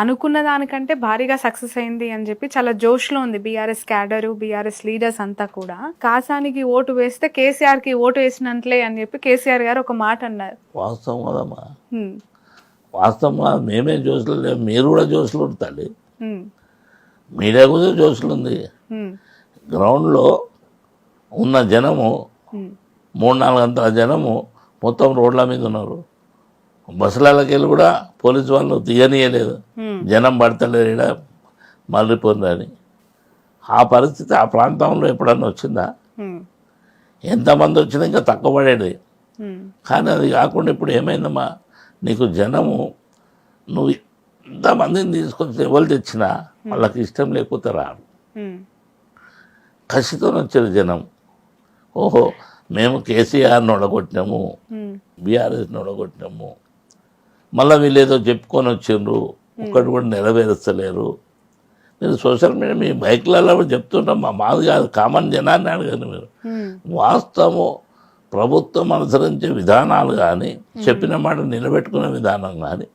అనుకున్న దానికంటే భారీగా సక్సెస్ అయింది అని చెప్పి చాలా జోష్లో ఉంది బీఆర్ఎస్ క్యాడరు బీఆర్ఎస్ లీడర్స్ అంతా కూడా కాసానికి ఓటు వేస్తే కేసీఆర్కి ఓటు వేసినట్లే అని చెప్పి కేసీఆర్ గారు ఒక మాట అన్నారు వాస్తవం కదమ్మా. వాస్తవంగా మేమే లేవు మీరు కూడా తల్లి హ్మ్. మీడియా కూడా జోసులు ఉంది. గ్రౌండ్లో ఉన్న జనము. మూడు నాలుగు గంటల జనము మొత్తం రోడ్ల మీద ఉన్నారు బస్సులకి వెళ్ళి కూడా పోలీసు వాళ్ళు తీయనీయలేదు. జనం పడతలేరు ఈడ మళ్ళీపోయిందని ఆ పరిస్థితి ఆ ప్రాంతంలో ఎప్పుడన్నా వచ్చిందా. ఎంతమంది వచ్చినా ఇంకా తక్కువ పడేది. కానీ అది కాకుండా ఇప్పుడు ఏమైందమ్మా నీకు జనము నువ్వు ఇంతమందిని తీసుకొచ్చి ఎవరు తెచ్చినా వాళ్ళకి ఇష్టం లేకపోతే రారు హ్మ్. కసితో వచ్చారు జనం ఓహో మేము కేసీఆర్ని ఒడగొట్టినాము. బీఆర్ఎస్ని ఒడగొట్టినాము మళ్ళీ వీళ్ళు ఏదో చెప్పుకొని వచ్చిండ్రు ఒక్కటి కూడా నెరవేరుస్తలేరు. నేను సోషల్ మీడియా మీ బైక్లలో కూడా చెప్తుంటాం మా మాది కాదు కామన్ జనాన్ని అడగండి మీరు. వాస్తవము ప్రభుత్వం అనుసరించే విధానాలు కానీ చెప్పిన మాట నిలబెట్టుకునే విధానం కానీ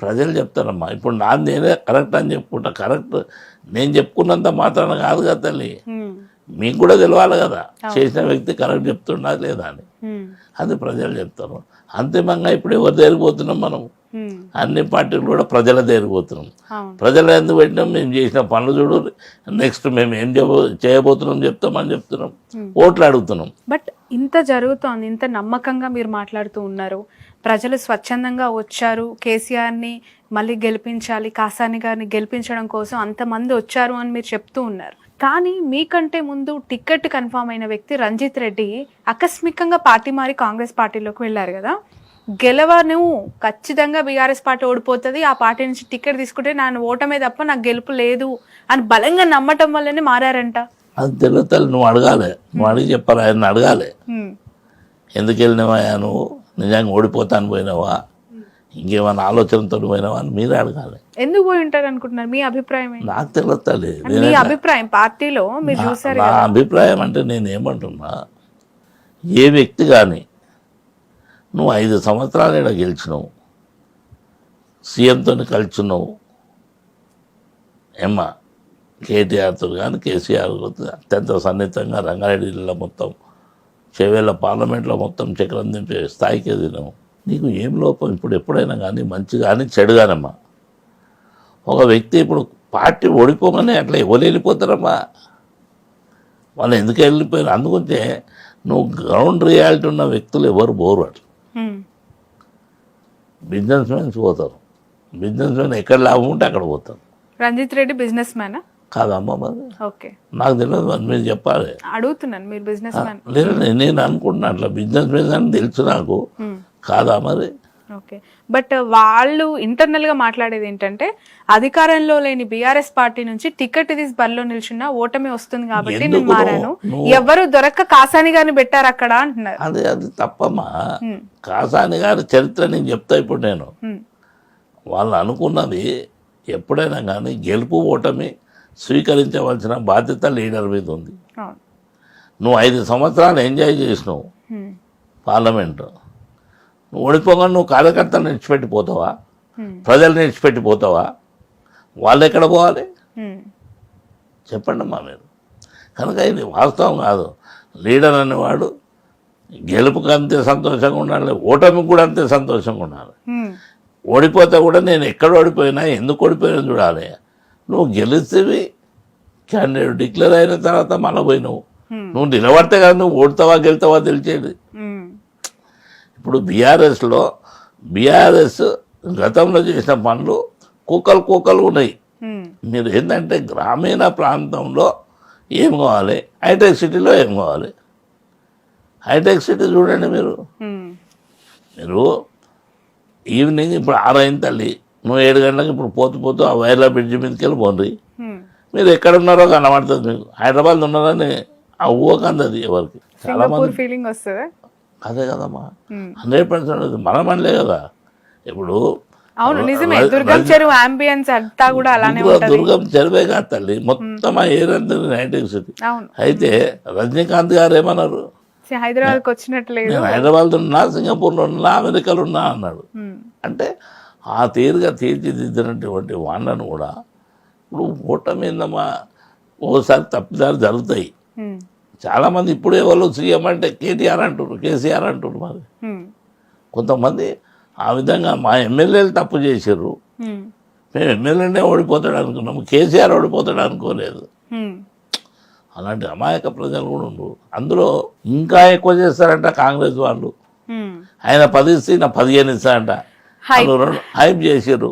ప్రజలు చెప్తారమ్మా. ఇప్పుడు నాది నేనే కరెక్ట్ అని చెప్పుకుంటా కరెక్ట్ నేను చెప్పుకున్నంత మాత్రాన కాదు కదా తల్లి. మీకు కూడా తెలవాలి కదా. చేసిన వ్యక్తి కరెక్ట్ చెప్తున్నా లేదా అని. అది ప్రజలు చెప్తారు. అంతిమంగా ఇప్పుడు ఎవరు దేరిపోతున్నాం మనం. అన్ని పార్టీలు కూడా ప్రజల అవును. ప్రజలు ఎందుకు పెట్టినాం? మేము చేసిన పనులు చూడు నెక్స్ట్ మేము ఏం చేయబో చేయబోతున్నాం చెప్తామని చెప్తున్నాం. ఓట్లు అడుగుతున్నాం. బట్ ఇంత జరుగుతోంది ఇంత నమ్మకంగా మీరు మాట్లాడుతూ ఉన్నారు. ప్రజలు స్వచ్ఛందంగా వచ్చారు. కేసీఆర్ని మళ్ళీ గెలిపించాలి కాసాని గారిని గెలిపించడం కోసం అంతమంది వచ్చారు అని మీరు చెప్తూ ఉన్నారు. కానీ మీకంటే ముందు టికెట్ కన్ఫామ్ అయిన వ్యక్తి రంజిత్ రెడ్డి ఆకస్మికంగా పార్టీ మారి కాంగ్రెస్ పార్టీలోకి వెళ్ళారు కదా? గెలవను. ఖచ్చితంగా బీఆర్ఎస్ పార్టీ ఓడిపోతుంది. ఆ పార్టీ నుంచి టికెట్ తీసుకుంటే నా ఓటమే తప్ప నాకు గెలుపు లేదు అని బలంగా నమ్మటం వల్లనే మారారంట. అది తెలియదు తల్లి నువ్వు అడగాలి. నువ్వు అడిగి చెప్పాలి ఆయన అడగాలి. ఎందుకు వెళ్ళినావా నువ్వు? నిజంగా ఓడిపోతాను పోయినావా? ఇంకేమైనా ఆలోచనతో పోయినావా అని మీరే అడగాలి. ఎందుకు పోయి ఉంటారు అనుకుంటున్నారు? మీ అభిప్రాయం? నాకు తెలియదు తల్లి. మీ అభిప్రాయం పార్టీలో మీరు చూసారు నా అభిప్రాయం అంటే నేను ఏమంటున్నా? ఏ వ్యక్తి కానీ నువ్వు ఐదు సంవత్సరాలు ఇక్కడ గెలిచినావు సీఎంతో కలిసినావు ఎమ్మ కేటీఆర్తో కానీ కేసీఆర్ అత్యంత సన్నిహితంగా రంగారెడ్డి జిల్లా మొత్తం చెవేళ్ళ పార్లమెంట్లో మొత్తం చక్రం దింపే స్థాయికి ఎదిగినావు నీకు ఏం లోపం? ఇప్పుడు ఎప్పుడైనా కానీ మంచి కానీ చెడు కానమ్మా ఒక వ్యక్తి ఇప్పుడు పార్టీ ఓడిపోగానే అట్లా ఎవరు వెళ్ళిపోతారమ్మా? వాళ్ళు ఎందుకు వెళ్ళిపోయారు? అందుకుంటే నువ్వు గ్రౌండ్ రియాలిటీ ఉన్న వ్యక్తులు ఎవరు బోరు అట్లా. బిజినెస్ మ్యాన్స్ పోతారు. బిజినెస్ మ్యాన్ ఎక్కడ లాభం ఉంటే అక్కడ పోతారు. రంజిత్ రెడ్డి బిజినెస్ మ్యాన్ కాదమ్మా మరి ఓకే నాకు తెలియదు మరి మీరు చెప్పాలి. అడుగుతున్నాను మీరు బిజినెస్ మ్యాన్ లేదు నేను అనుకుంటున్నా అట్లా బిజినెస్ మ్యాన్ అని తెలుసు నాకు. కాదా మరి? ఓకే బట్ వాళ్ళు ఇంటర్నల్గా మాట్లాడేది ఏంటంటే అధికారంలో లేని బీఆర్ఎస్ పార్టీ నుంచి టికెట్ తీసి బరిలో నిల్చున్నా ఓటమి వస్తుంది కాబట్టి నేను? మారాను. ఎవరు దొరక్క కాసాని గారిని పెట్టారు అక్కడ అంటున్నారు. అది అది తప్పమ్మా. హ్మ్. కాసాని గారి చరిత్ర నేను చెప్తా ఇప్పుడు నేను. హ్మ్. వాళ్ళు అనుకున్నది ఎప్పుడైనా కానీ గెలుపు ఓటమి స్వీకరించవలసిన బాధ్యత లీడర్ మీద ఉంది. నువ్వు ఐదు సంవత్సరాలు ఎంజాయ్ చేసినావు. హ్మ్. పార్లమెంట్. నువ్వు ఓడిపోగా నువ్వు కార్యకర్తలు నిడిచిపెట్టి పోతావా హ్మ్. ప్రజలు నిడిచిపెట్టి పోతావా వాళ్ళు ఎక్కడ పోవాలి. చెప్పండి అమ్మా మీరు కనుక ఇది వాస్తవం కాదు లీడర్ అనేవాడు గెలుపుకి అంతే సంతోషంగా ఉండాలి ఓటమికి కూడా అంతే సంతోషంగా ఉండాలి. ఓడిపోతే కూడా నేను ఎక్కడ ఓడిపోయినా ఎందుకు ఓడిపోయినా చూడాలి నువ్వు గెలిస్తేవి క్యాండిడేట్ డిక్లేర్ అయిన తర్వాత మళ్ళీ పోయినావు Hmm. నువ్వు నిలబడితే కదా నువ్వు ఓడతావా గెలుతావా తెలిసేది. ఇప్పుడు బీఆర్ఎస్లో బీఆర్ఎస్ గతంలో చేసిన పనులు కుక్కలు కుక్కలు ఉన్నాయి. మీరు ఏంటంటే గ్రామీణ ప్రాంతంలో ఏం కావాలి? హైటెక్ సిటీలో ఏం కావాలి? హైటెక్ సిటీ చూడండి మీరు. మీరు ఈవినింగ్ ఇప్పుడు ఆరైంది తల్లి. నువ్వు ఏడు గంటలకు ఇప్పుడు పోతూ పోతూ ఆ వైర్ల బ్రిడ్జి మీదకి వెళ్ళి పోండి. మీరు ఎక్కడ ఉన్నారో కనబడుతుంది మీకు. హైదరాబాద్ ఉన్నారని ఆ ఎవరికి? చాలా మంది ఫీలింగ్ వస్తుంది? అదే కదమ్మా. హండ్రెడ్ పర్సెంట్ మనం అనలే కదా. ఇప్పుడు అవును నిజమే. దుర్గం చెరువు అంబియన్స్ అంతా కూడా అలానే దుర్గ- చెరువే కాదు తల్లి. మొత్తం ఆ హైటెక్ సిటీ అయితే రజనీకాంత్ గారు ఏమన్నారు? హైదరాబాద్కి వచ్చినట్టు లేదు. నేను హైదరాబాద్లో ఉన్నా సింగపూర్లో ఉన్నా అమెరికాలో ఉన్నా అన్నాడు. అంటే ఆ తీరుగా తీర్చిదిద్దినటువంటి వాళ్ళను కూడా ఇప్పుడు ఓటమి ఏందమ్మా? ఓసారి తప్పిదాలు జరుగుతాయి. చాలామంది ఇప్పుడు ఎవరు సీఎం అంటే కేటీఆర్ అంటున్నారు కేసీఆర్ అంటున్నారు మరి. ఉమ్, కొంతమంది ఆ విధంగా మా ఎమ్మెల్యేలు తప్పు చేశారు మేము ఎమ్మెల్యేనే ఓడిపోతాడు అనుకున్నాము కేసీఆర్ ఓడిపోతాడు అనుకోలేదు. అలాంటి అమాయక ప్రజలు కూడా ఉండరు. అందులో ఇంకా ఎక్కువ చేస్తారంట కాంగ్రెస్ వాళ్ళు. ఆయన పది ఇస్తే ఈయన పదిహేను ఇస్తారంట. వాళ్ళు హైప్ చేసారు